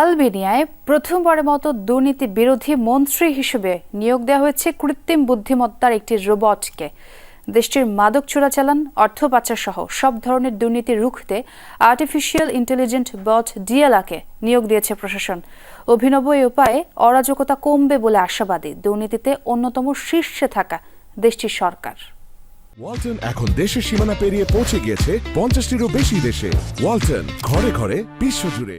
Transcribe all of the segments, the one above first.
আলবেনিয়ায় প্রথমবারের মতো দুর্নীতি বিরোধী মন্ত্রী হিসেবে নিয়োগ দেওয়া হয়েছে কৃত্রিম বুদ্ধিমত্তার একটি রোবটকে। দেশটির মাদক চোরাচালান, অর্থ পাচার সহ সব ধরনের দুর্নীতি রুখতে আর্টিফিশিয়াল ইন্টেলিজেন্ট বট ডিএলআকে নিয়োগ দিয়েছে প্রশাসন। অভিনব এই উপায়ে অরাজকতা কমবে বলে আশাবাদী। দুর্নীতিতে অন্যতম শীর্ষে থাকা দেশটির সরকার। ওয়ালটন এখন দেশের সীমানা পেরিয়ে পৌঁছে গিয়েছে পঞ্চাশটিরও বেশি দেশে। ওয়ালটন ঘরে ঘরে বিশ্বজুড়ে।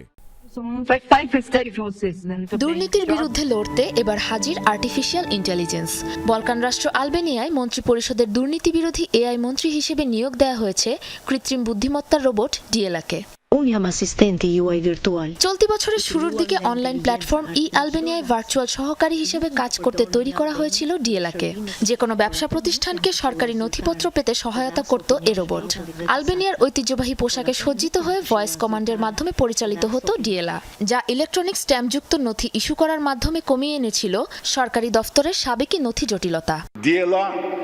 দুর্নীতির বিরুদ্ধে লড়তে এবার হাজির আর্টিফিশিয়াল ইন্টেলিজেন্স বলকান রাষ্ট্র আলবেনিয়ায় মন্ত্রী পরিষদের দুর্নীতি বিরোধী এআই মন্ত্রী হিসেবে নিয়োগ দেওয়া হয়েছে কৃত্রিম বুদ্ধিমত্তার রোবট ডিএলাকে Un assistente UI virtual. চলতি বছরের শুরুর দিকে অনলাইন প্ল্যাটফর্ম ই আলবেনিয়ায় ভার্চুয়াল সহকারী হিসেবে কাজ করতে তৈরি করা হয়েছিল ডিএলাকে যে কোনো ব্যবসা প্রতিষ্ঠানকে সরকারি নথিপত্র পেতে সহায়তা করত এ রোবট। আলবেনিয়ার ঐতিহ্যবাহী পোশাকে সজ্জিত হয়ে ভয়েস কমান্ডের মাধ্যমে পরিচালিত হতো ডিএলা যা ইলেকট্রনিক স্ট্যাম্পযুক্ত নথি ইস্যু করার মাধ্যমে কমিয়ে এনেছিল সরকারি দফতরের সাবেকি নথি জটিলতা। E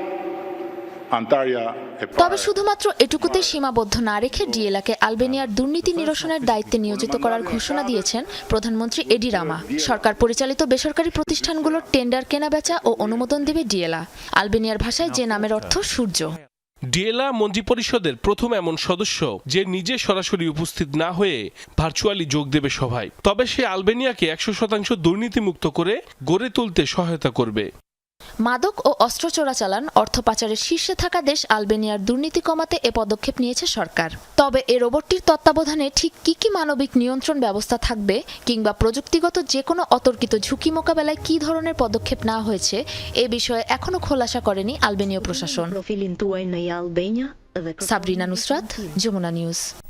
তবে শুধুমাত্র এটুকুতে সীমাবদ্ধ না রেখে ডিএলাকে আলবেনিয়ার দুর্নীতি নিরসনের দায়িত্বে নিয়োজিত করার ঘোষণা দিয়েছেন প্রধানমন্ত্রী এডি রামা। সরকার পরিচালিত বেসরকারি প্রতিষ্ঠানগুলোর টেন্ডার কেনাবেচা ও অনুমোদন দেবে ডিএলা। আলবেনিয়ার ভাষায় যে নামের অর্থ সূর্য। ডিএলা মন্ত্রী পরিষদের প্রথম এমন সদস্য যে নিজে সরাসরি উপস্থিত না হয়ে ভার্চুয়ালি যোগ দেবে সভায়। তবে সে আলবেনিয়াকে একশো শতাংশ দুর্নীতিমুক্ত করে গড়ে তুলতে সহায়তা করবে। মাদক ও অস্ত্র চোরাচালান অর্থ পাচারের শীর্ষে থাকা দেশ আলবেনিয়ার দুর্নীতি কমাতে এ পদক্ষেপ নিয়েছে সরকার। তবে এ রোবটটির তত্ত্বাবধানে ঠিক কি কি মানবিক নিয়ন্ত্রণ ব্যবস্থা থাকবে কিংবা প্রযুক্তিগত যে কোনো অতর্কিত ঝুঁকি মোকাবেলায় কী ধরনের পদক্ষেপ নেওয়া হয়েছে এ বিষয়ে এখনও খোলাসা করেনি আলবেনীয় প্রশাসন। Dhe Sabrina Nusrat Jamuna news.